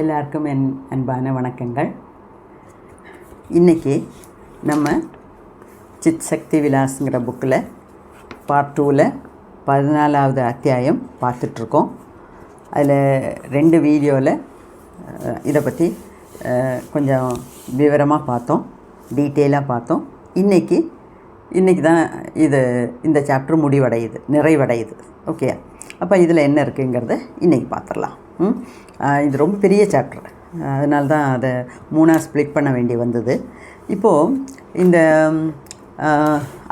எல்லாருக்கும் என் அன்பான வணக்கங்கள். இன்றைக்கி நம்ம சித் சக்தி விலாஸுங்கிற புக்கில் பார்ட் டூவில் பதினாலாவது அத்தியாயம் பார்த்துட்ருக்கோம். அதில் ரெண்டு வீடியோவில் இதை பற்றி கொஞ்சம் விவரமாக பார்த்தோம். டீட்டெயிலாக பார்த்தோம். இன்றைக்கி இன்றைக்கி தான் இது இந்த சாப்டர் முடிவடையுது நிறைவடையுது. ஓகே அப்போ இதில் என்ன இருக்குங்கிறத இன்றைக்கி பார்த்துடலாம். இது ரொம்ப பெரிய சாப்டர் அதனால தான் அதை மூணாக ஸ்ப்ளிட் பண்ண வேண்டி வந்தது. இப்போது இந்த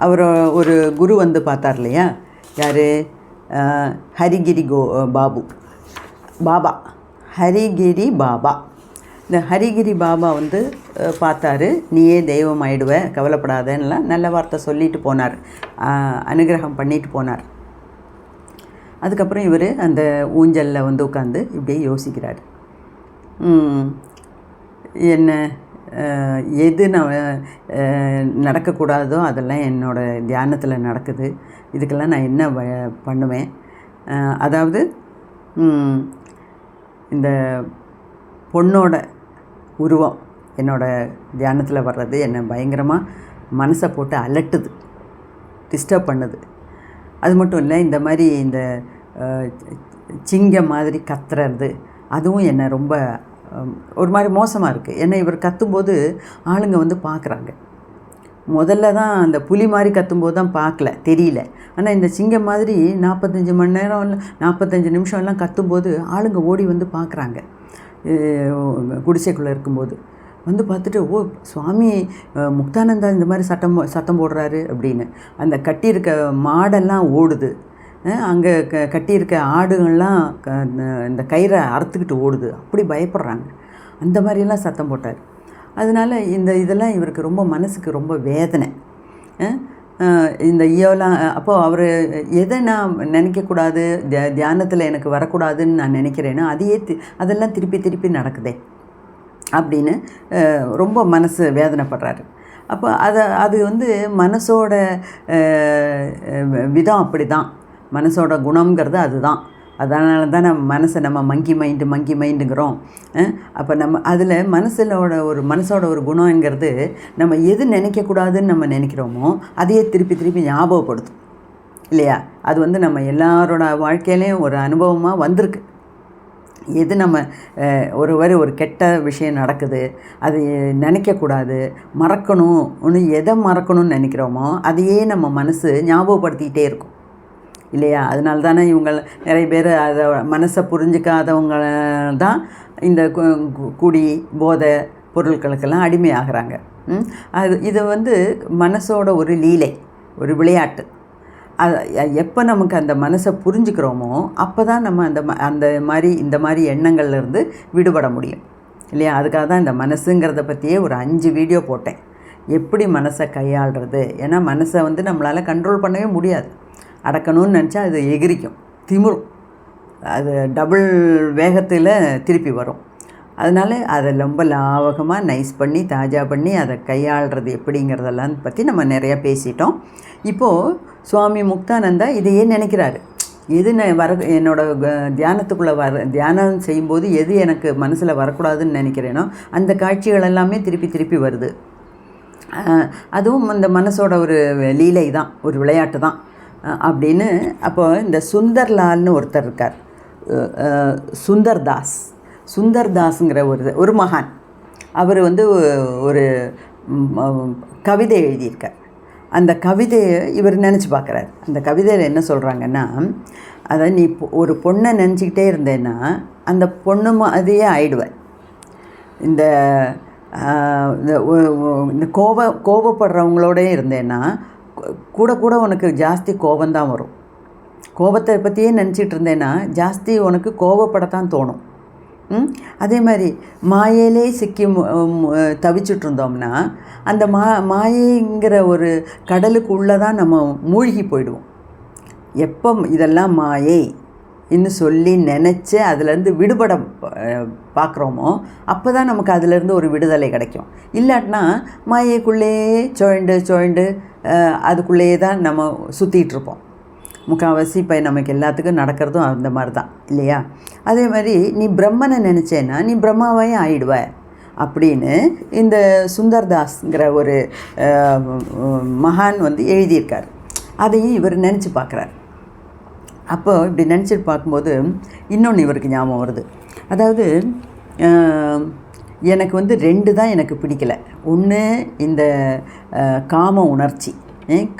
அவர் ஒரு குரு வந்து பார்த்தார் இல்லையா? யார்? ஹரிகிரி கோ பாபு. பாபா. ஹரிகிரி பாபா. இந்த ஹரிகிரி பாபா வந்து பார்த்தாரு நீயே தெய்வம் ஆயிடுவ கவலைப்படாதன்னெலாம் நல்ல வார்த்தை சொல்லிட்டு போனார். அனுகிரகம் பண்ணிட்டு போனார். அதுக்கப்புறம் இவர் அந்த ஊஞ்சலில் வந்து உட்காந்து இப்படியே யோசிக்கிறார். என்ன எது நான் நடக்கக்கூடாதோ அதெல்லாம் என்னோடய தியானத்தில் நடக்குது. இதுக்கெல்லாம் நான் என்ன பண்ணுவேன்? அதாவது இந்த பொண்ணோட உருவம் என்னோடய தியானத்தில் வர்றது என்னை பயங்கரமாக மனசை போட்டு அலட்டுது டிஸ்டர்ப் பண்ணுது. அது மட்டும் இல்லை இந்த மாதிரி இந்த சிங்கம் மாதிரி கத்துறது. அதுவும் என்னை ரொம்ப ஒரு மாதிரி மோசமாக இருக்குது ஏன்னா இவர் கத்தும்போது ஆளுங்க வந்து பார்க்குறாங்க முதல்ல தான் அந்த புலி மாதிரி கத்தும்போது தான் பார்க்கல தெரியல. ஆனால் இந்த சிங்கம் மாதிரி நாற்பத்தஞ்சு மணி நேரம் நாற்பத்தஞ்சு நிமிஷம் எல்லாம் கத்தும்போது ஆளுங்க ஓடி வந்து பார்க்குறாங்க குடிசைக்குள்ளே இருக்கும்போது. வந்து பார்த்துட்டு ஓ சுவாமி முக்தானந்தா இந்த மாதிரி சட்டம் சத்தம் போடுறாரு அப்படின்னு. அந்த கட்டியிருக்க மாடெல்லாம் ஓடுது. அங்கே க கட்டியிருக்க ஆடுகள்லாம் க இந்த- இந்த கயிறை அறுத்துக்கிட்டு ஓடுது. அப்படி பயப்படுறாங்க. அந்த மாதிரியெல்லாம் சத்தம் போட்டார். அதனால் இந்த இதெல்லாம் இவருக்கு ரொம்ப மனசுக்கு ரொம்ப வேதனை. இந்த ஈயோலாம் அப்போது அவர் எதை நான் நினைக்கக்கூடாது தியா தியானத்தில் எனக்கு வரக்கூடாதுன்னு நான் நினைக்கிறேனோ அதையே தி அதெல்லாம் திருப்பி திருப்பி நடக்குதே அப்படின்னு ரொம்ப மனசு வேதனைப்படுறாரு. அப்போ அதை அது வந்து மனசோட விதம் அப்படி தான் மனசோட குணங்கிறது அதுதான். அதனால தான் நம்ம மனசை நம்ம மங்கி மைண்டு மங்கி மைண்டுங்கிறோம் அப்போ நம்ம அதில் மனசிலோட ஒரு மனசோட ஒரு குணங்கிறது நம்ம எது நினைக்கக்கூடாதுன்னு நம்ம நினைக்கிறோமோ அதையே திருப்பி திருப்பி ஞாபகப்படுத்தும். இல்லையா? அது வந்து நம்ம எல்லாரோட வாழ்க்கையிலையும் ஒரு அனுபவமாக வந்திருக்கு. எது நம்ம ஒரு வரி ஒரு கெட்ட விஷயம் நடக்குது அது நினைக்கக்கூடாது மறக்கணும் ஒன்று எதை மறக்கணும்னு நினைக்கிறோமோ அதையே நம்ம மனசு ஞாபகப்படுத்திக்கிட்டே இருக்கும். இல்லையா? அதனால தானே இவங்க நிறைய பேர் அதை மனசை புரிஞ்சிக்காதவங்க தான் இந்த கு- கு- குடி போதை பொருட்களுக்கெல்லாம் அடிமையாகிறாங்க. அது இது வந்து மனசோட ஒரு லீலை ஒரு விளையாட்டு. அது எப்போ நமக்கு அந்த மனசை புரிஞ்சுக்கிறோமோ அப்போ தான் நம்ம அந்த ம அந்த மாதிரி இந்த மாதிரி எண்ணங்கள்லேருந்து விடுபட முடியும். இல்லையா? அதுக்காக தான் இந்த மனசுங்கிறத பற்றியே ஒரு அஞ்சு வீடியோ போட்டேன். எப்படி மனசை கையாளுறது? ஏன்னா மனசை வந்து நம்மளால் கண்ட்ரோல் பண்ணவே முடியாது. அடக்கணும்னு நினச்சா அது எகிரிக்கும் திமிரும். அது டபுள் வேகத்தில் திருப்பி வரும். அதனால் அதை ரொம்ப லாவகமாக நைஸ் பண்ணி தாஜா பண்ணி அதை கையாளுறது எப்படிங்கிறதெல்லாம் பற்றி நம்ம நிறையா பேசிட்டோம். இப்போது சுவாமி முக்தானந்தா இதையே நினைக்கிறாரு. எது நான் வர என்னோட க- தியானத்துக்குள்ளே வர தியானம் செய்யும்போது எது எனக்கு மனசில் வரக்கூடாதுன்னு நினைக்கிறேனோ அந்த காட்சிகள் எல்லாமே திருப்பி திருப்பி வருது. அதுவும் இந்த மனசோட ஒரு லீலை தான் ஒரு விளையாட்டு தான். அப்படின்னு அப்போ இந்த சுந்தர்லால்னு ஒருத்தர் இருக்கார். சுந்தர்தாஸ். சுந்தர்தாஸுங்கிற சுந்தர் தாஸ் சுந்தர் தாஸுங்கிற ஒரு ஒரு மகான். அவர் வந்து ஒரு கவிதை எழுதியிருக்கார். அந்த கவிதையை இவர் நினச்சி பார்க்குறாரு. அந்த கவிதையில் என்ன சொல்கிறாங்கன்னா அதை நீ ஒரு பொண்ணை நினச்சிக்கிட்டே இருந்தேன்னா அந்த பொண்ணு மாதிரியே ஆயிடுவேன். இந்த இந்த கோப கோபப்படுறவங்களோடே இருந்தேன்னா கூட கூட உனக்கு ஜாஸ்தி கோபந்தான் வரும். கோபத்தை பற்றியே நினச்சிட்டு இருந்தேன்னா ஜாஸ்தி உனக்கு கோபப்படத்தான் தோணும். அதே மாதிரி மாயையிலே சிக்கி தவிச்சிட்டு இருந்தோம்னா அந்த மா மாயைங்கிற ஒரு கடலுக்கு உள்ளே தான் நம்ம மூழ்கி போயிடுவோம். எப்போ இதெல்லாம் மாயை இன்னும் சொல்லி நினச்சி அதுலேருந்து விடுபட பார்க்குறோமோ அப்போ தான் நமக்கு அதுலேருந்து ஒரு விடுதலை கிடைக்கும். இல்லாட்டினா மாயைக்குள்ளேயே சுழண்டு சுழண்டு அதுக்குள்ளேயே தான் நம்ம சுற்றிட்டு இருப்போம் முக்கால்வாசி இப்போ நமக்கு எல்லாத்துக்கும் நடக்கிறதும் அந்த மாதிரி தான் இல்லையா? அதே மாதிரி நீ பிரம்மனை நினச்சேன்னா நீ பிரம்மாவே ஆயிடுவ அப்படின்னு இந்த சுந்தர்தாஸ்ங்கிற ஒரு மகான் வந்து எழுதியிருக்கார். அதையும் இவர் நினச்சி பார்க்குறார். அப்போ இப்படி நினச்சிட்டு பார்க்கும்போது இன்னொன்று இவருக்கு ஞாபகம் வருது. அதாவது எனக்கு வந்து ரெண்டு தான் எனக்கு பிடிக்கல. ஒன்று இந்த காம உணர்ச்சி.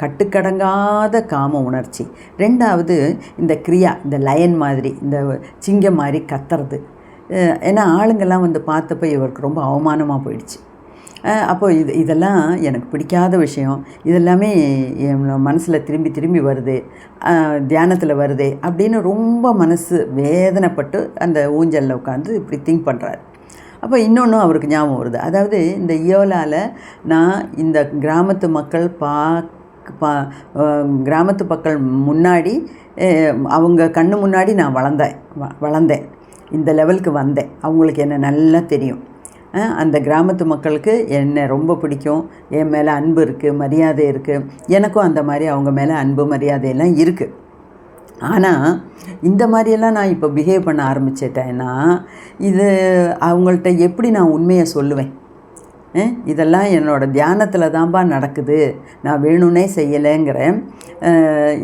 கட்டுக்கடங்காத காம உணர்ச்சி. ரெண்டாவது இந்த கிரியா இந்த லயன் மாதிரி இந்த சிங்கம் மாதிரி கத்துறது. ஏன்னா ஆளுங்கெல்லாம் வந்து பார்த்தப்ப இவருக்கு ரொம்ப அவமானமாக போயிடுச்சு. அப்போது அப்போ இது இதெல்லாம் எனக்கு பிடிக்காத விஷயம். இதெல்லாமே என் மனசில் திரும்பி திரும்பி வருது. தியானத்தில் வருது அப்படின்னு ரொம்ப மனசு வேதனைப்பட்டு அந்த ஊஞ்சலில் உட்காந்து இப்படி திங்க் பண்ணுறாரு அப்போ இன்னொன்று அவருக்கு ஞாபகம் வருது. அதாவது இந்த இயோலாவில் நான் இந்த கிராமத்து மக்கள் பா பா கிராமத்து மக்கள் முன்னாடி அவங்க கண்ணு முன்னாடி நான் வளர்ந்தேன் வ- வளர்ந்தேன். இந்த லெவலுக்கு வந்தேன். அவங்களுக்கு என்ன நல்லா தெரியும். அந்த கிராமத்து மக்களுக்கு என்னை ரொம்ப பிடிக்கும். என் மேலே அன்பு இருக்குது மரியாதை இருக்குது எனக்கும் அந்த மாதிரி அவங்க மேலே அன்பு மரியாதையெல்லாம் இருக்குது ஆனால் இந்த மாதிரியெல்லாம் நான் இப்போ பிஹேவ் பண்ண ஆரம்பிச்சிட்டேன்னா இது அவங்கள்ட்ட எப்படி நான் உண்மையை சொல்லுவேன்? இதெல்லாம் என்னோடய தியானத்தில் தான்ப்பா நடக்குது. நான் வேணும்னே செய்யலைங்கிறேன்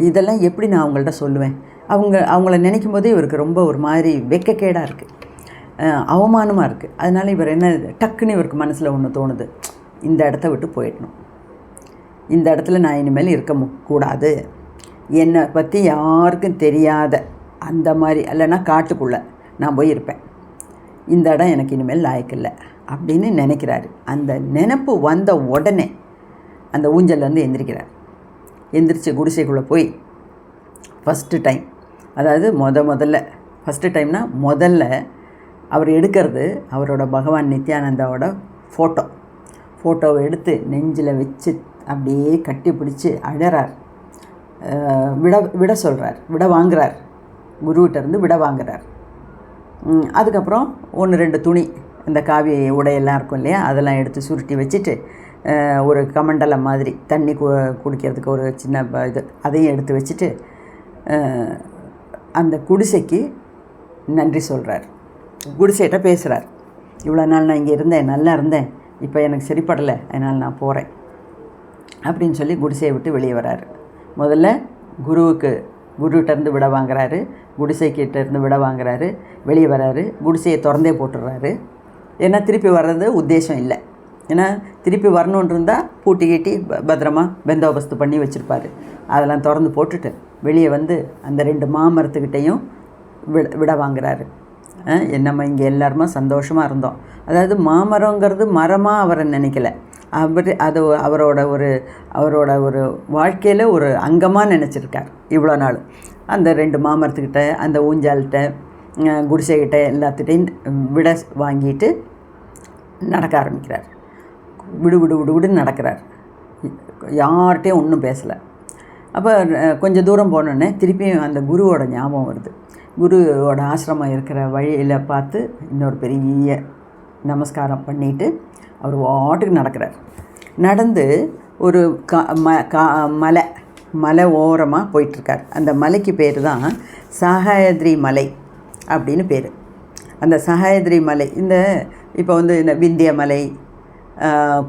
இதெல்லாம் எப்படி நான் அவங்கள்ட்ட சொல்லுவேன்? அவங்க அவங்கள நினைக்கும் போதே இவருக்கு ரொம்ப ஒரு மாதிரி வெக்கக்கேடாக இருக்குது அவமானமாக இருக்குது அதனால் இவர் என்ன டக்குன்னு இவருக்கு மனசில் ஒன்று தோணுது. இந்த இடத்த விட்டு போயிடணும். இந்த இடத்துல நான் இனிமேல் இருக்க கூடாது. என்னை பற்றி யாருக்கும் தெரியாத அந்த மாதிரி இல்லைன்னா காட்டுக்குள்ளே நான் போய் இருப்பேன் இந்த இடம் எனக்கு இனிமேல் லாயக்கில்லை அப்படின்னு நினைக்கிறாரு. அந்த நினப்பு வந்த உடனே அந்த ஊஞ்சல்லேருந்து எந்திரிக்கிறார். எந்திரிச்சு குடிசைக்குள்ளே போய் ஃபஸ்ட்டு டைம் அதாவது முத முதல்ல ஃபஸ்ட்டு டைம்னா முதல்ல அவர் எடுக்கிறது அவரோட பகவான் நித்யானந்தாவோட ஃபோட்டோ ஃபோட்டோவை எடுத்து நெஞ்சில் வச்சு அப்படியே கட்டி பிடிச்சி அழறார். விட விட சொல்கிறார் விட வாங்குறார். குருவிட்ட இருந்து விட வாங்குறார். அதுக்கப்புறம் ஒன்று ரெண்டு துணி இந்த காவி உடையெல்லாம் இருக்கும் இல்லையா? அதெல்லாம் எடுத்து சுருட்டி வச்சுட்டு ஒரு கமண்டலம் மாதிரி தண்ணி கு குடிக்கிறதுக்கு ஒரு சின்ன ப- இது அதையும் எடுத்து வச்சுட்டு அந்த குடிசைக்கு நன்றி சொல்கிறார் குடிசைகிட்ட பேசுகிறார் இவ்வளோ நாள் நான் இங்கே இருந்தேன் நல்லா இருந்தேன். இப்போ எனக்கு சரிப்படலை. அதனால் நான் போகிறேன் அப்படின்னு சொல்லி குடிசையை விட்டு வெளியே வராரு. முதல்ல குருவுக்கு குருகிட்டேருந்து விட வாங்குறாரு குடிசைக்கிட்டேருந்து விட வாங்குறாரு வெளியே வராரு குடிசையை திறந்தே போட்டுடுறாரு. ஏன்னா திருப்பி வர்றது உத்தேசம் இல்லை. ஏன்னா திருப்பி வரணுன்னு இருந்தால் பூட்டி கீட்டி ப- பத்திரமா பெந்தோபஸ்து பண்ணி வச்சுருப்பாரு. அதெல்லாம் திறந்து போட்டுட்டு வெளியே வந்து அந்த ரெண்டு மாமரத்துக்கிட்டேயும் விட விட வாங்குறாரு. என்னம்மா நம்ம இங்கே எல்லாருமா சந்தோஷமாக இருந்தோம். அதாவது மாமரங்கிறது மரமாக அவரை நினைக்கல. அவர் அது அவரோட ஒரு அவரோட ஒரு வாழ்க்கையில் ஒரு அங்கமாக நினச்சிருக்கார் இவ்வளோ நாள். அந்த ரெண்டு மாமரத்துக்கிட்ட அந்த ஊஞ்சால்கிட்ட குடிசைக்கிட்ட எல்லாத்துட்டையும் விட வாங்கிட்டு நடக்க ஆரம்பிக்கிறார். விடு விடு விடு விடு நடக்கிறார். யார்கிட்டையும் ஒன்றும் பேசலை. அப்போ கொஞ்சம் தூரம் போனோடனே திருப்பியும் அந்த குருவோட ஞாபகம் வருது. குருவோட ஆசிரமம் இருக்கிற வழியில் பார்த்து இன்னொரு பெரிய நமஸ்காரம் பண்ணிவிட்டு அவர் வாட்டுக்கு நடக்கிறார். நடந்து ஒரு கா ம கா மலை மலை ஓரமாக போயிட்டுருக்கார். அந்த மலைக்கு பேர் தான் சகாயத்ரி மலை அப்படின்னு பேர். அந்த சகாயத்ரி மலை இந்த இப்போ வந்து இந்த விந்திய மலை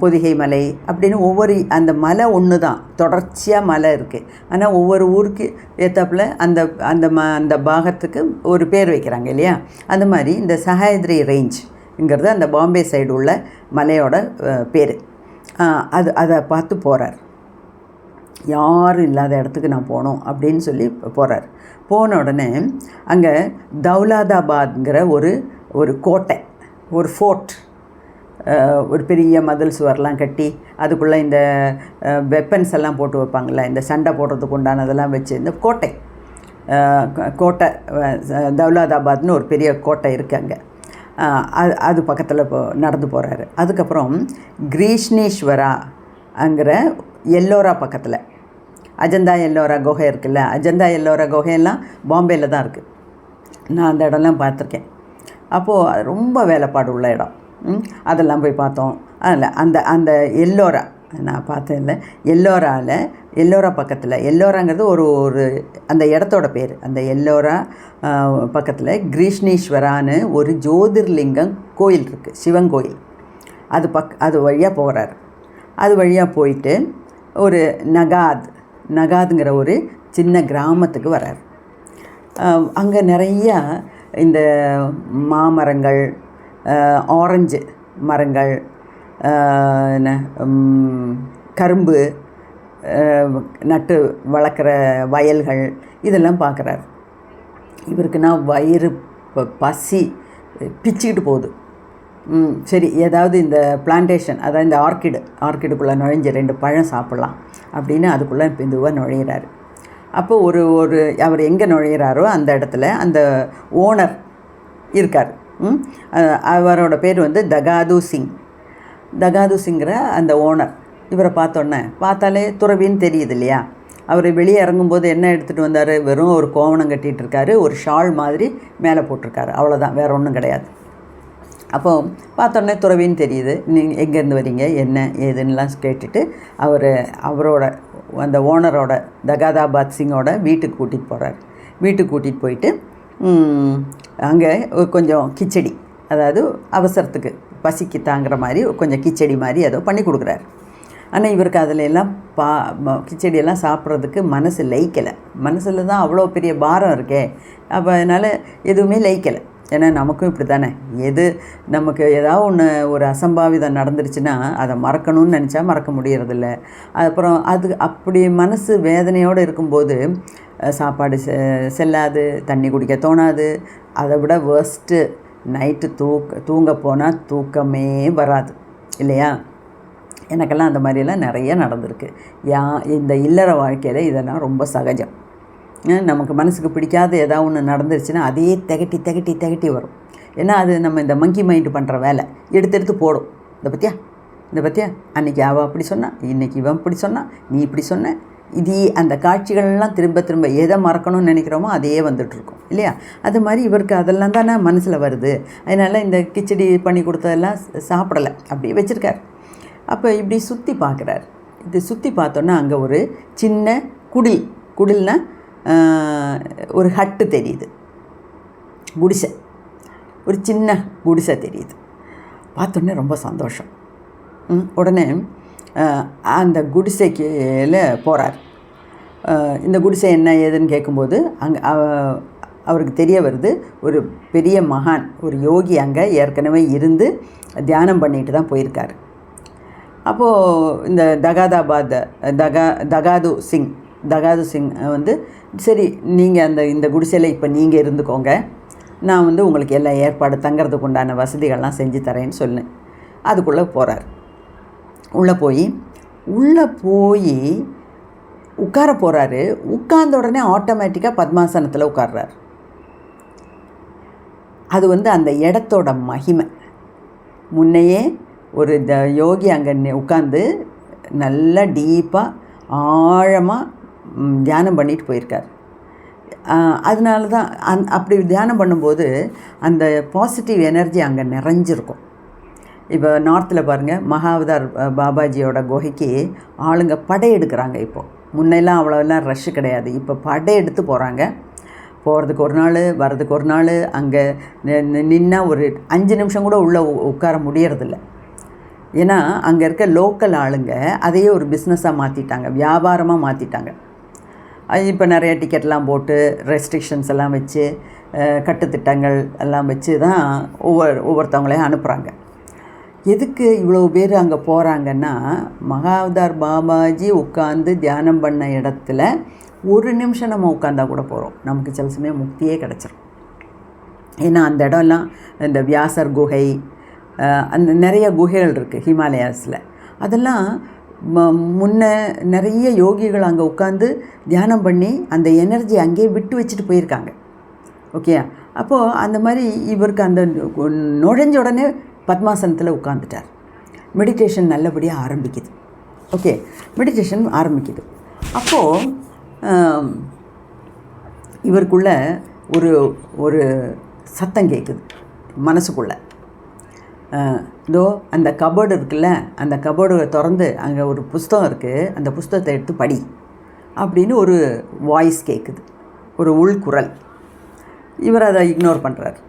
பொதிகை மலை அப்படின்னு ஒவ்வொரு அந்த மலை ஒன்று தான் தொடர்ச்சியாக மலை இருக்குது ஆனால் ஒவ்வொரு ஊருக்கு ஏற்றாப்புல அந்த அந்த ம அந்த பாகத்துக்கு ஒரு பேர் வைக்கிறாங்க இல்லையா? அந்த மாதிரி இந்த சகாயத்ரி ரேஞ்ச்ங்கிறது அந்த பாம்பே சைடு உள்ள மலையோட பேர். அது அதை பார்த்து போகிறார் யாரும் இல்லாத இடத்துக்கு நான் போகணும் அப்படின்னு சொல்லி போகிறார் போன உடனே அங்கே தௌலாதாபாத்ங்கிற ஒரு ஒரு கோட்டை ஒரு ஃபோர்ட் ஒரு பெரிய மதில் சுவர்லாம் கட்டி அதுக்குள்ளே இந்த வெப்பன்ஸ் எல்லாம் போட்டு வைப்பாங்கள்ல இந்த சண்டை போடுறதுக்கு உண்டானதெல்லாம் வச்சு இந்த கோட்டை. கோட்டை தௌலாதாபாத்னு ஒரு பெரிய கோட்டை இருக்குது அங்கே. அது அது பக்கத்தில் இப்போ நடந்து போகிறாரு அதுக்கப்புறம் கிரீஷ்ணேஸ்வரா அங்கிற எல்லோரா பக்கத்தில். அஜந்தா எல்லோரா குகை இருக்குல்ல அஜந்தா எல்லோரா குகையெல்லாம் பாம்பேயில் தான் இருக்குது நான் அந்த இடம்லாம் பார்த்துருக்கேன். அப்போது ரொம்ப வேலைப்பாடு உள்ள இடம். ம், அதெல்லாம் போய் பார்த்தோம். அதில் அந்த அந்த எல்லோரா நான் பார்த்ததில்ல. எல்லோராவில் எல்லோரா பக்கத்தில் எல்லோராங்கிறது ஒரு ஒரு அந்த இடத்தோட பேர். அந்த எல்லோரா பக்கத்தில் கிரீஷ்ணீஸ்வரான்னு ஒரு ஜோதிர்லிங்கம் கோயில் இருக்குது சிவன் கோயில். அது பக் அது வழியாக போகிறார் அது வழியாக போயிட்டு ஒரு நகாத் நகாதுங்கிற ஒரு சின்ன கிராமத்துக்கு வரார். அங்கே நிறையா இந்த மாமரங்கள் ஆரஞ்சு மரங்கள் என்ன கரும்பு நட்டு வளர்க்குற வயல்கள் இதெல்லாம் பார்க்குறாரு. இவருக்கு நான் வயிறு ப பசி பிச்சுக்கிட்டு போகுது. ம் சரி ஏதாவது இந்த பிளான்டேஷன் அதாவது இந்த ஆர்கிடு ஆர்கிடுக்குள்ளே நுழைஞ்ச ரெண்டு பழம் சாப்பிட்லாம் அப்படின்னு அதுக்குள்ளே பிந்துவாக நுழையிறாரு. அப்போ ஒரு ஒரு அவர் எங்கே நுழையிறாரோ அந்த இடத்துல அந்த ஓனர் இருக்கார். அவரோட பேர் வந்து தகாது சிங். தகாது சிங்கிற அந்த ஓனர் இவரை பார்த்தோன்னே பார்த்தாலே துறவின்னு தெரியுது இல்லையா அவர் வெளியே இறங்கும்போது என்ன எடுத்துகிட்டு வந்தார்? வெறும் ஒரு கோவணம் கட்டிகிட்டு இருக்காரு. ஒரு ஷால் மாதிரி மேலே போட்டிருக்காரு. அவ்வளோதான் வேறு ஒன்றும் கிடையாது. அப்போ பார்த்தோன்னே துறவின்னு தெரியுது. நீங்கள் எங்கேருந்து வரீங்க? என்ன? ஏதுன்னெலாம் கேட்டுட்டு அவர் அவரோட அந்த ஓனரோட தகாதாபாத் சிங்கோட வீட்டுக்கு கூட்டிகிட்டு போகிறார் வீட்டுக்கு கூட்டிகிட்டு போயிட்டு அங்கே கொஞ்சம் கிச்சடி அதாவது அவசரத்துக்கு பசிக்கு தாங்குற மாதிரி கொஞ்சம் கிச்சடி மாதிரி ஏதோ பண்ணி கொடுக்குறாரு. ஆனால் இவருக்கு அதில் எல்லாம் பா கிச்சடியெல்லாம் சாப்பிட்றதுக்கு மனசு லயிக்கலை. மனசில் தான் அவ்வளோ பெரிய பாரம் இருக்கே. அப்போ அதனால் எதுவுமே லயிக்கலை. ஏன்னா நமக்கும் இப்படி தானே. எது நமக்கு ஏதாவது ஒன்று ஒரு அசம்பாவிதம் நடந்துருச்சுன்னா அதை மறக்கணும்னு நினச்சா மறக்க முடியறதில்ல. அப்புறம் அது அப்படி மனசு வேதனையோடு இருக்கும்போது சாப்பாடு செ செல்லாது தண்ணி குடிக்க தோணாது அதை விட வேர்ஸ்ட்டு நைட்டு தூக்க தூங்க போனால் தூக்கமே வராது இல்லையா? எனக்கெல்லாம் அந்த மாதிரியெல்லாம் நிறைய நடந்திருக்கு. யா இந்த இல்லற வாழ்க்கையில் இதெல்லாம் ரொம்ப சகஜம். நமக்கு மனசுக்கு பிடிக்காத ஏதாவது ஒன்று நடந்துருச்சுன்னா அதே திகட்டி திகட்டி திகட்டி வரும். ஏன்னா அது நம்ம இந்த மங்கி மைண்டு பண்ணுற வேலை. எடுத்து எடுத்து போடும். இந்த பற்றியா இந்த பற்றியா அன்றைக்கி அவள் அப்படி சொன்னான் இன்றைக்கி இவன் இப்படி சொன்னான் நீ இப்படி சொன்ன இது அந்த காட்சிகள்லாம் திரும்ப திரும்ப எதை மறக்கணும்னு நினைக்கிறோமோ அதையே வந்துட்டுருக்கும் இல்லையா? அது மாதிரி இவருக்கு அதெல்லாம் தானே மனசில் வருது. அதனால் இந்த கிச்சடி பண்ணி கொடுத்ததெல்லாம் சாப்பிடலை. அப்படியே வச்சுருக்கார். அப்போ இப்படி சுற்றி பார்க்குறார். இது சுற்றி பார்த்தோன்னா அங்கே ஒரு சின்ன குடில். குடில்னால் ஒரு ஹட்டு தெரியுது. குடிசை. ஒரு சின்ன குடிசை தெரியுது. பார்த்தோன்னே ரொம்ப சந்தோஷம். உடனே அந்த குடிசைக்கில் போகிறார் இந்த குடிசை என்ன ஏதுன்னு கேட்கும்போது அங்கே அவருக்கு தெரிய வருது ஒரு பெரிய மகான் ஒரு யோகி அங்கே ஏற்கனவே இருந்து தியானம் பண்ணிட்டு தான் போயிருக்கார். அப்போது இந்த தகாதாபாத் தகா தகாது சிங் தகாது சிங் வந்து சரி நீங்கள் அந்த இந்த குடிசையில் இப்போ நீங்கள் இருந்துக்கோங்க. நான் வந்து உங்களுக்கு எல்லா ஏற்பாடு தங்கிறதுக்கு உண்டான வசதிகள்லாம் செஞ்சு தரேன்னு சொன்னேன் அதுக்குள்ளே போகிறார் உள்ளே போய் உள்ளே போய் உட்கார போகிறாரு உட்கார்ந்த உடனே ஆட்டோமேட்டிக்காக பத்மாசனத்தில் உட்கார்றார். அது வந்து அந்த இடத்தோட மகிமை. முன்னையே ஒரு த யோகி அங்கே உட்காந்து நல்லா டீப்பாக ஆழமாக தியானம் பண்ணிட்டு போயிருக்கார். அதனால தான் அந் அப்படி தியானம் பண்ணும்போது அந்த பாசிட்டிவ் எனர்ஜி அங்கே நிறைஞ்சிருக்கும். இப்போ நார்த்தில் பாருங்கள் மகாவதார் பாபாஜியோட குகைக்கு ஆளுங்க படையெடுக்கிறாங்க இப்போது முன்னெல்லாம் அவ்வளோலாம் ரஷ்ஷு கிடையாது. இப்போ படையெடுத்து போகிறாங்க போகிறதுக்கு ஒரு நாள் வர்றதுக்கு ஒரு நாள் அங்கே நின்னா ஒரு அஞ்சு நிமிஷம் கூட உள்ளே உட்கார முடியறதில்ல. ஏன்னா அங்கே இருக்க லோக்கல் ஆளுங்க அதையே ஒரு பிஸ்னஸாக மாற்றிட்டாங்க வியாபாரமாக மாற்றிட்டாங்க இப்போ நிறைய டிக்கெட்லாம் போட்டு ரெஸ்ட்ரிக்ஷன்ஸ் எல்லாம் வச்சு கட்டுத்திட்டங்கள் எல்லாம் வச்சு தான் ஒவ்வொரு ஒவ்வொருத்தவங்களையும் அனுப்புகிறாங்க எதுக்கு இவ்வளோ பேர் அங்கே போகிறாங்கன்னா மகாவதார் பாபாஜி உட்காந்து தியானம் பண்ண இடத்துல ஒரு நிமிஷம் நம்ம உட்காந்தா கூட போகிறோம் நமக்கு சில சமயம் முக்தியே கிடச்சிரும். ஏன்னா அந்த இடம்லாம் இந்த வியாசர் குகை அந்த நிறைய குகைகள் இருக்குது ஹிமாலயாஸில். அதெல்லாம் முன்ன நிறைய யோகிகள் அங்கே உட்காந்து தியானம் பண்ணி அந்த எனர்ஜி அங்கேயே விட்டு வச்சுட்டு போயிருக்காங்க. ஓகே அப்போது அந்த மாதிரி இவருக்கு அந்த நுழைஞ்ச உடனே பத்மாசனத்தில் உட்காந்துட்டார் மெடிடேஷன் நல்லபடியாக ஆரம்பிக்குது. ஓகே மெடிடேஷன் ஆரம்பிக்குது. அப்போது இவருக்குள்ள ஒரு ஒரு சத்தம் கேட்குது மனசுக்குள்ளே. இதோ அந்த கபோர்டு இருக்குல்ல அந்த கபோர்டை திறந்து அங்கே ஒரு புஸ்தகம் இருக்குது அந்த புஸ்தகத்தை எடுத்து படி அப்படின்னு ஒரு வாய்ஸ் கேட்குது ஒரு உள்குரல். இவர் அதை இக்னோர் பண்ணுறாரு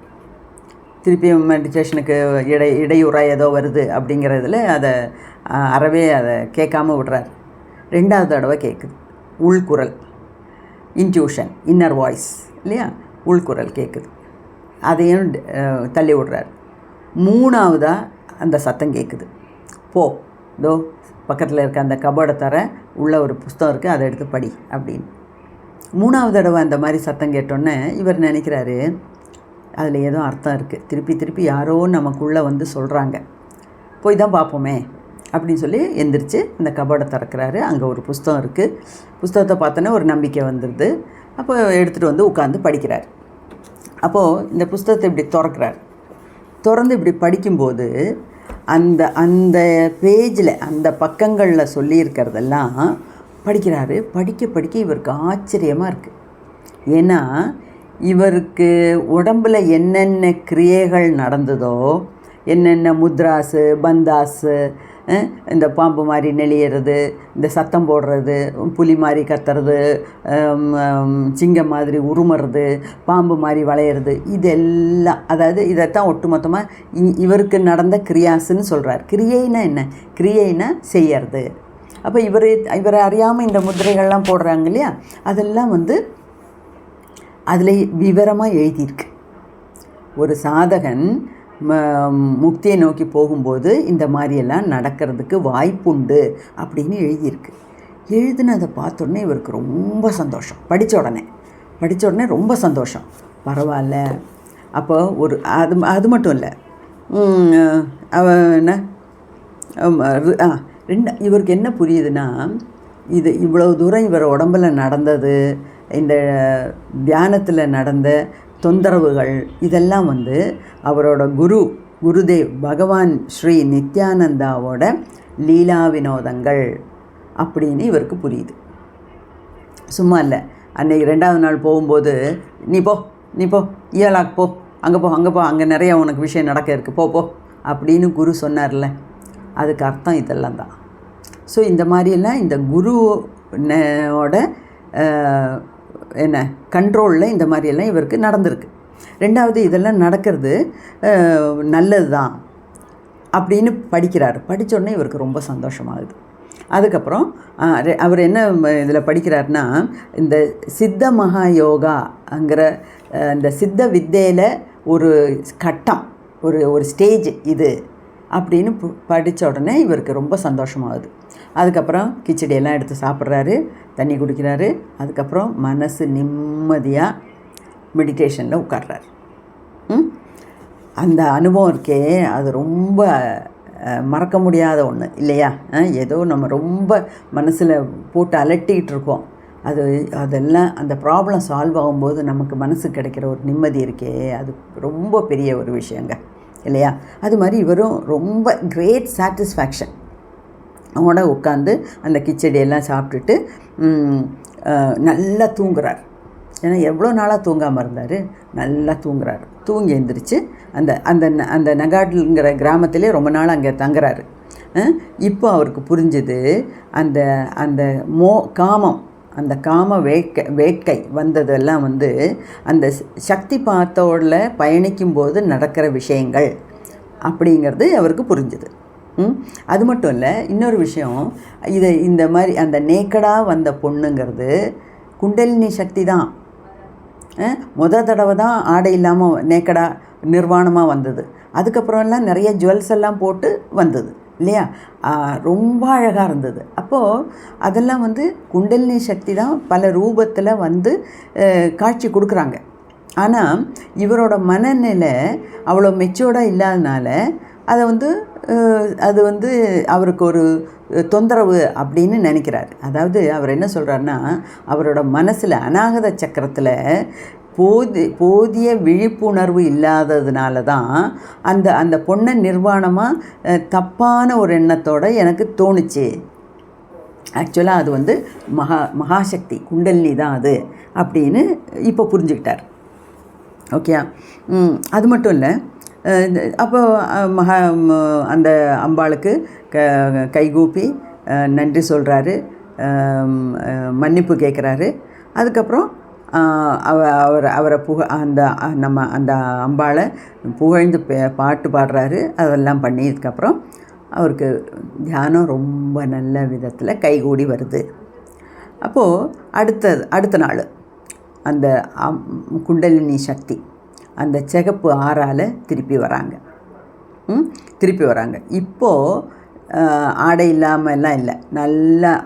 திருப்பியும் மெடிடேஷனுக்கு இடை இடையூறாக ஏதோ வருது அப்படிங்கிறதுல அதை அறவே அதை கேட்காம விடுறாரு. ரெண்டாவது தடவை கேட்குது உள்குரல். இன்ட்யூஷன் இன்னர் வாய்ஸ் இல்லையா? உள்குரல் கேட்குது அதையும் தள்ளி விடுறார். மூணாவதாக அந்த சத்தம் கேட்குது போ. இதோ பக்கத்தில் இருக்க அந்த கபோர்டை தர உள்ள ஒரு புஸ்தகம் இருக்குது அதை எடுத்து படி அப்படின்னு. மூணாவது தடவை அந்த மாதிரி சத்தம் கேட்டோன்னே இவர் நினைக்கிறாரு அதில் ஏதோ அர்த்தம் இருக்குது. திருப்பி திருப்பி யாரோ நமக்குள்ளே வந்து சொல்கிறாங்க. போய் தான் பார்ப்போமே அப்படின்னு சொல்லி எந்திரிச்சு அந்த கபோர்டை திறக்கிறாரு. அங்கே ஒரு புஸ்தகம் இருக்குது. புஸ்தகத்தை பார்த்தோன்னே ஒரு நம்பிக்கை வந்துடுது. அப்போ எடுத்துகிட்டு வந்து உட்காந்து படிக்கிறார். அப்போது இந்த புஸ்தகத்தை இப்படி திறக்கிறார். திறந்து இப்படி படிக்கும்போது அந்த அந்த பேஜில் அந்த பக்கங்களில் சொல்லியிருக்கிறதெல்லாம் படிக்கிறாரு. படிக்க படிக்க இவருக்கு ஆச்சரியமாக இருக்குது. ஏன்னா இவருக்கு உடம்புல என்னென்ன கிரியைகள் நடந்ததோ என்னென்ன முத்ராஸு பந்தாஸு இந்த பாம்பு மாதிரி நெளியறது இந்த சத்தம் போடுறது புலி மாதிரி கத்துறது சிங்கம் மாதிரி உருமுறது பாம்பு மாதிரி வளையிறது இதெல்லாம் அதாவது இதைத்தான் ஒட்டுமொத்தமாக இவருக்கு நடந்த கிரியாஸுன்னு சொல்கிறார் கிரியைனா என்ன? கிரியைனா செய்யறது. அப்போ இவர் இவரை அறியாமல் இந்த முத்திரைகள்லாம் போடுறாங்க இல்லையா? அதெல்லாம் வந்து அதில் விவரமாக எழுதியிருக்கு. ஒரு சாதகன் முக்தியை நோக்கி போகும்போது இந்த மாதிரியெல்லாம் நடக்கிறதுக்கு வாய்ப்புண்டு அப்படின்னு எழுதியிருக்கு. எழுதுனதை பார்த்தோடனே இவருக்கு ரொம்ப சந்தோஷம். படித்த உடனே. படித்த உடனே ரொம்ப சந்தோஷம். பரவாயில்ல. அப்போ ஒரு அது அது மட்டும் இல்லை. அவ என்ன? ஆ ரெண்டு இவருக்கு என்ன புரியுதுன்னா இது இவ்வளோ தூரம் இவர் உடம்புல நடந்தது இந்த தியானத்தில் நடந்த தொந்தரவுகள் இதெல்லாம் வந்து அவரோட குரு குருதேவ் பகவான் ஸ்ரீ நித்யானந்தாவோட லீலா வினோதங்கள் அப்படின்னு இவருக்கு புரியுது. சும்மா இல்லை. அன்னைக்கு ரெண்டாவது நாள் போகும்போது நீ போ நீ போ இயலாக் போ அங்கே போ அங்கே போ அங்கே நிறைய உனக்கு விஷயம் நடக்க இருக்குது போ போ அப்படின்னு குரு சொன்னார்ல. அதுக்கு அர்த்தம் இதெல்லாம் தான். ஸோ இந்த மாதிரியெல்லாம் இந்த குருவோட என்ன கண்ட்ரோலில் இந்த மாதிரியெல்லாம் இவருக்கு நடந்திருக்கு. ரெண்டாவது இதெல்லாம் நடக்கிறது நல்லது தான் அப்படின்னு படிக்கிறார். படித்தோடனே இவருக்கு ரொம்ப சந்தோஷமாகுது. அதுக்கப்புறம் அவர் என்ன இதில் படிக்கிறாருன்னா இந்த சித்த மகா யோகாங்கிற இந்த சித்த வித்தையில் ஒரு கட்டம் ஒரு ஒரு ஸ்டேஜ் இது. அப்படின்னு பு- உடனே இவருக்கு ரொம்ப சந்தோஷமாகுது. அதுக்கப்புறம் கிச்சடியெல்லாம் எடுத்து சாப்பிட்றாரு தண்ணி குடிக்கிறாரு. அதுக்கப்புறம் மனசு நிம்மதியாக மெடிடேஷனில் உட்கார்றாரு. அந்த அனுபவம் இருக்கே அது ரொம்ப மறக்க முடியாத ஒன்று இல்லையா? ஏதோ நம்ம ரொம்ப மனசில் போட்டு அலட்டிக்கிட்டு இருக்கோம். அது அதெல்லாம் அந்த ப்ராப்ளம் சால்வ் ஆகும்போது நமக்கு மனசுக்கு கிடைக்கிற ஒரு நிம்மதி இருக்கே அது ரொம்ப பெரிய ஒரு விஷயங்க. இல்லையா? அது மாதிரி இவரும் ரொம்ப கிரேட் சாட்டிஸ்ஃபேக்ஷன் அவனோட உட்காந்து அந்த கிச்சடியெல்லாம் சாப்பிட்டுட்டு நல்லா தூங்குறார். ஏன்னா எவ்வளோ நாளாக தூங்காமல் இருந்தார்? நல்லா தூங்குறாரு. தூங்கி எழுந்திரிச்சு அந்த அந்த ந- அந்த நகாட்லுங்கிற கிராமத்திலே ரொம்ப நாள் அங்கே தங்குறாரு. இப்போ அவருக்கு புரிஞ்சுது அந்த அந்த மோ காமம் அந்த காம வேட்கை வேட்கை வந்ததெல்லாம் வந்து அந்த சக்தி பாத்தோட பயணிக்கும்போது நடக்கிற விஷயங்கள் அப்படிங்கிறது அவருக்கு புரிஞ்சுது. அது மட்டும் இல்லை இன்னொரு விஷயம் இதை இந்த மாதிரி அந்த நேக்கடாக வந்த பொண்ணுங்கிறது குண்டலினி சக்தி தான். முத தடவை தான் ஆடை இல்லாமல் நேக்கடாக நிர்வாணமாக வந்தது. அதுக்கப்புறம் எல்லாம் நிறைய ஜுவல்ஸ் எல்லாம் போட்டு வந்தது. இல்லையா? ரொம்ப அழகாக இருந்தது. அப்போது அதெல்லாம் வந்து குண்டலினி சக்தி தான் பல ரூபத்தில் வந்து காட்சி கொடுக்குறாங்க. ஆனால் இவரோட மனநிலை அவ்வளோ மெச்சோர்டாக இல்லாதனால அதை வந்து அது வந்து அவருக்கு ஒரு தொந்தரவு அப்படின்னு நினைக்கிறார். அதாவது அவர் என்ன சொல்கிறாருன்னா அவரோட மனசில் அநாகத சக்கரத்தில் போதி போதிய விழிப்புணர்வு இல்லாததுனால தான் அந்த அந்த பொண்ணை நிர்வாணமாக தப்பான ஒரு எண்ணத்தோடு எனக்கு தோணுச்சு. ஆக்சுவலாக அது வந்து மகா மகாசக்தி குண்டலினி தான் அது அப்படின்னு இப்போ புரிஞ்சுக்கிட்டார். ஓகே அது மட்டும் இல்லை அப்போ மகா அந்த அம்பாளுக்கு க கைகூப்பி நன்றி சொல்கிறாரு மன்னிப்பு கேட்குறாரு அதுக்கப்புறம் அவ அவர் அவரை புக அந்த நம்ம அந்த அம்பாளை புகழ்ந்து பே- பாட்டு பாடுறாரு. அதெல்லாம் பண்ணியதுக்கப்புறம் அவருக்கு தியானம் ரொம்ப நல்ல விதத்தில் கைகூடி வருது. அப்போது அடுத்தது அடுத்த நாள் அந்த அம்- குண்டலினி சக்தி அந்த சிகப்பு ஆறால் திருப்பி வராங்க. திருப்பி வராங்க. இப்போது ஆடை இல்லாமல் எல்லாம் இல்லை. நல்ல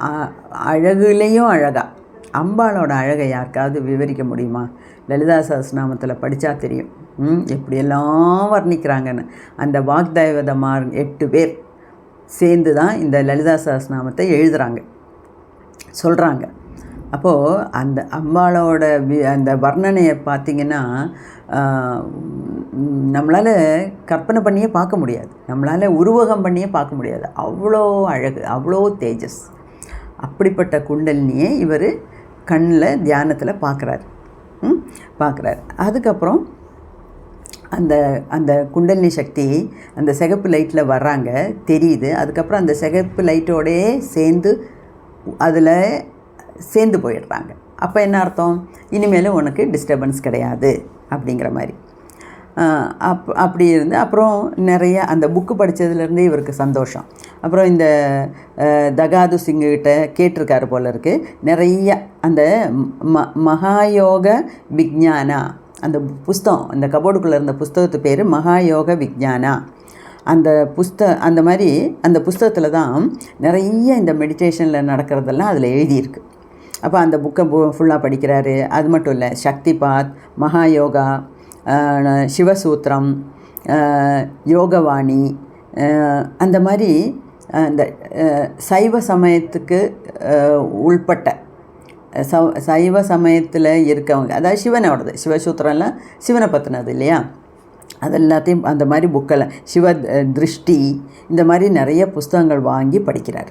அழகுலேயும் அழகாக அம்பாளோட அழகை யாருக்காவது விவரிக்க முடியுமா? லலிதா சஹஸ்ரநாமத்தில் படித்தா தெரியும். எப்படியெல்லாம் வர்ணிக்கிறாங்கன்னு. அந்த வாக்தைவதமார் எட்டு பேர் சேர்ந்து தான் இந்த லலிதா சஹஸ்ரநாமத்தை எழுதுகிறாங்க சொல்கிறாங்க அப்போது அந்த அம்பாளோட வி அந்த வர்ணனையை பார்த்திங்கன்னா நம்மளால் கற்பனை பண்ணியே பார்க்க முடியாது. நம்மளால் உருவகம் பண்ணியே பார்க்க முடியாது. அவ்வளோ அழகு அவ்வளோ தேஜஸ். அப்படிப்பட்ட குண்டலினியை இவர் கண்ணில் தியானத்தில் பார்க்குறாரு பார்க்குறாரு அதுக்கப்புறம் அந்த அந்த குண்டலினி சக்தி அந்த சிகப்பு லைட்டில் வர்றாங்க. தெரியுது. அதுக்கப்புறம் அந்த சிகப்பு லைட்டோடயே சேர்ந்து அதில் சேர்ந்து போயிடுறாங்க. அப்போ என்ன அர்த்தம்? இனிமேலும் உனக்கு டிஸ்டர்பன்ஸ் கிடையாது அப்படிங்கிற மாதிரி. அப் அப்படி இருந்து அப்புறம் நிறைய அந்த புக்கு படித்ததுலேருந்தே இவருக்கு சந்தோஷம். அப்புறம் இந்த தகாது சிங்குகிட்ட கேட்டிருக்காரு போல இருக்குது நிறைய அந்த ம மகாயோக விஜானா அந்த புஸ்தகம் அந்த கபோர்டுக்குள்ளே இருந்த புஸ்தகத்து பேர் மகாயோக விஜானா அந்த புஸ்த அந்த மாதிரி அந்த புஸ்தகத்தில் தான் நிறைய இந்த மெடிடேஷனில் நடக்கிறதெல்லாம் அதில் எழுதியிருக்கு. அப்போ அந்த புக்கை ஃபுல்லாக படிக்கிறாரு. அது மட்டும் இல்லை சக்தி பாத் மகாயோகா சிவசூத்திரம் யோகவாணி அந்த மாதிரி அந்த சைவ சமயத்துக்கு உள்பட்ட சவ சைவ சமயத்தில் இருக்கவங்க அதாவது சிவனோடது சிவசூத்திரம்லாம் சிவனை பற்றினது இல்லையா? அது எல்லாத்தையும் அந்த மாதிரி புக்கெல்லாம் சிவ திருஷ்டி இந்த மாதிரி நிறைய புஸ்தகங்கள் வாங்கி படிக்கிறார்.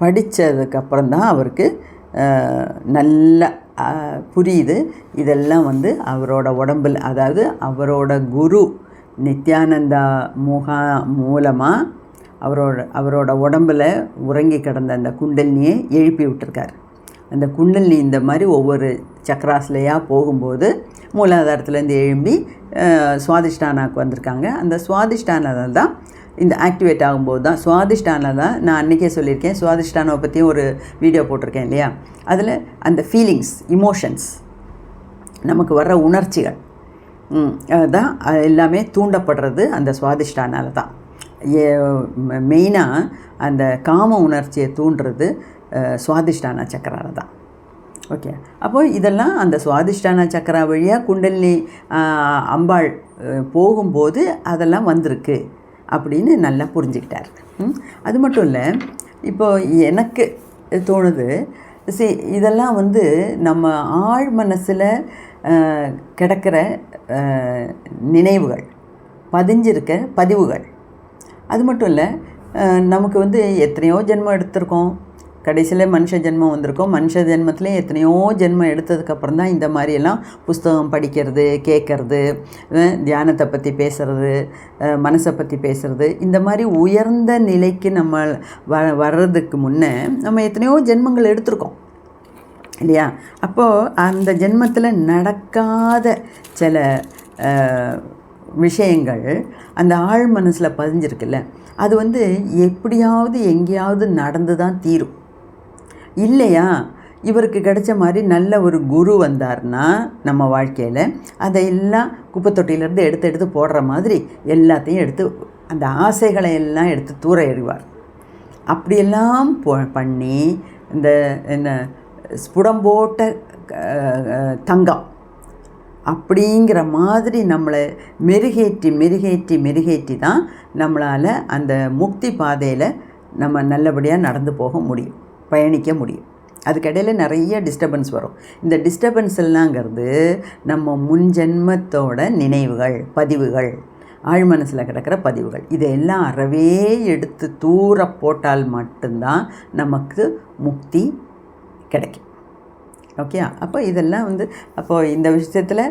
படித்ததுக்கப்புறம் தான் அவருக்கு நல்ல புரியுது. இதெல்லாம் வந்து அவரோட உடம்பில் அதாவது அவரோட குரு நித்யானந்தா முகா மூலமாக அவரோட அவரோட உடம்பில் உறங்கி கிடந்த அந்த குண்டலினியை எழுப்பி விட்டுருக்கார். அந்த குண்டலினி இந்த மாதிரி ஒவ்வொரு சக்கராசிலையாக போகும்போது மூலாதாரத்துலேருந்து எழும்பி சுவாதிஷ்டானாவுக்கு வந்திருக்காங்க. அந்த சுவாதிஷ்டானதால் தான் இந்த ஆக்டிவேட் ஆகும்போது தான் சுவாதிஷ்டானில் தான் நான் அன்றைக்கே சொல்லியிருக்கேன் சுவாதிஷ்டானவை பற்றியும் ஒரு வீடியோ போட்டிருக்கேன் இல்லையா? அதில் அந்த ஃபீலிங்ஸ் இமோஷன்ஸ் நமக்கு வர்ற உணர்ச்சிகள் தான் அதுதான் எல்லாமே தூண்டப்படுறது அந்த சுவாதிஷ்டானால தான். மெயினாக அந்த காம உணர்ச்சியை தூண்டுறது சுவாதிஷ்டான சக்கரால தான். ஓகே. அப்போ இதெல்லாம் அந்த சுவாதிஷ்டான சக்கரா வழியாக குண்டலினி அம்பாள் போகும்போது அதெல்லாம் வந்திருக்கு அப்படின்னு நல்லா புரிஞ்சுக்கிட்டார். அது மட்டும் இல்லை இப்போ எனக்கு தோணுது சி இதெல்லாம் வந்து நம்ம ஆழ் மனசில் கிடக்கிற நினைவுகள் பதிஞ்சிருக்க பதிவுகள் அது மட்டும் இல்லை நமக்கு வந்து எத்தனையோ ஜென்மம் எடுத்திருக்கோம். கடைசியில் மனுஷ ஜென்மம் வந்திருக்கோம். மனுஷ ஜென்மத்திலே எத்தனையோ ஜென்மம் எடுத்ததுக்கப்புறம் தான் இந்த மாதிரியெல்லாம் புஸ்தகம் படிக்கிறது கேட்கறது தியானத்தை பற்றி பேசுகிறது மனசை பற்றி பேசுகிறது இந்த மாதிரி உயர்ந்த நிலைக்கு நம்ம வ வர்றதுக்கு முன்னே நம்ம எத்தனையோ ஜென்மங்கள் எடுத்திருக்கோம். இல்லையா? அப்போது அந்த ஜென்மத்தில் நடக்காத சில விஷயங்கள் அந்த ஆழ் மனசில் பதிஞ்சிருக்குல்ல? அது வந்து எப்படியாவது எங்கேயாவது நடந்து தான் தீரும். இல்லையா? இவருக்கு கிடைச்ச மாதிரி நல்ல ஒரு குரு வந்தார்னா நம்ம வாழ்க்கையில் அதையெல்லாம் குப்பைத்தொட்டியிலேருந்து எடுத்து எடுத்து போடுற மாதிரி எல்லாத்தையும் எடுத்து அந்த ஆசைகளை எல்லாம் எடுத்து தூர எறிவார். அப்படியெல்லாம் போ பண்ணி இந்த என்ன ஸ்புடம்போட்ட தங்கம் அப்படிங்கிற மாதிரி நம்மளை மெருகேற்றி மெருகேற்றி மெருகேற்றி தான் நம்மளால் அந்த முக்தி பாதையில் நம்ம நல்லபடியாக நடந்து போக முடியும் பயணிக்க முடியும். அதுக்கிடையில் நிறைய டிஸ்டர்பன்ஸ் வரும். இந்த டிஸ்டர்பன்ஸ் எல்லாங்கிறது நம்ம முன் ஜென்மத்தோட நினைவுகள் பதிவுகள் ஆழ்மனசில் கிடக்கிற பதிவுகள். இதையெல்லாம் அறவே எடுத்து தூர போட்டால் மட்டும்தான் நமக்கு முக்தி கிடைக்கும். ஓகே அப்போ இதெல்லாம் வந்து அப்போது இந்த விஷயத்தில்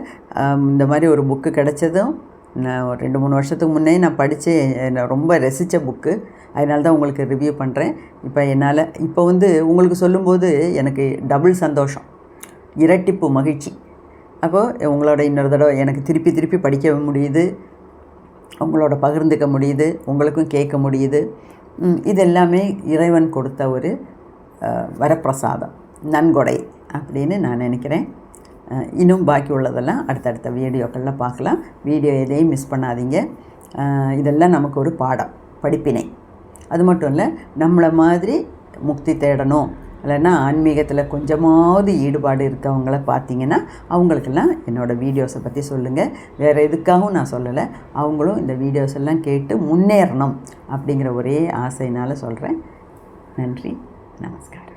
இந்த மாதிரி ஒரு புக்கு கிடைச்சதும் நான் ஒரு ரெண்டு மூணு வருஷத்துக்கு முன்னே நான் படித்து நான் ரொம்ப ரசித்த புக்கு அதனால தான் உங்களுக்கு ரிவ்யூ பண்ணுறேன் இப்போ என்னால் இப்போ வந்து உங்களுக்கு சொல்லும்போது எனக்கு டபுள் சந்தோஷம். இரட்டிப்பு மகிழ்ச்சி. அப்போது உங்களோட இன்னொரு தடவை எனக்கு திருப்பி திருப்பி படிக்க முடியுது. உங்களோட பகிர்ந்துக்க முடியுது. உங்களுக்கும் கேட்க முடியுது. இது எல்லாமே இறைவன் கொடுத்த ஒரு வரப்பிரசாதம். நன்கொடை. அப்படின்னு நான் நினைக்கிறேன். இன்னும் பாக்கி உள்ளதெல்லாம் அடுத்தடுத்த வீடியோக்களில் பார்க்கலாம் வீடியோ எதையும் மிஸ் பண்ணாதீங்க. இதெல்லாம் நமக்கு ஒரு பாடம் படிப்பினை. அது மட்டும் இல்லை நம்மளை மாதிரி முக்தி தேடணும். இல்லைன்னா ஆன்மீகத்தில் கொஞ்சமாவது ஈடுபாடு இருக்கவங்கள பார்த்தீங்கன்னா அவங்களுக்கெல்லாம் என்னோடய வீடியோஸை பற்றி சொல்லுங்கள் வேறு எதுக்காகவும் நான் சொல்லலை. அவங்களும் இந்த வீடியோஸ் எல்லாம் கேட்டு முன்னேறணும் அப்படிங்கிற ஒரே ஆசையினால் சொல்கிறேன் நன்றி நமஸ்காரம்.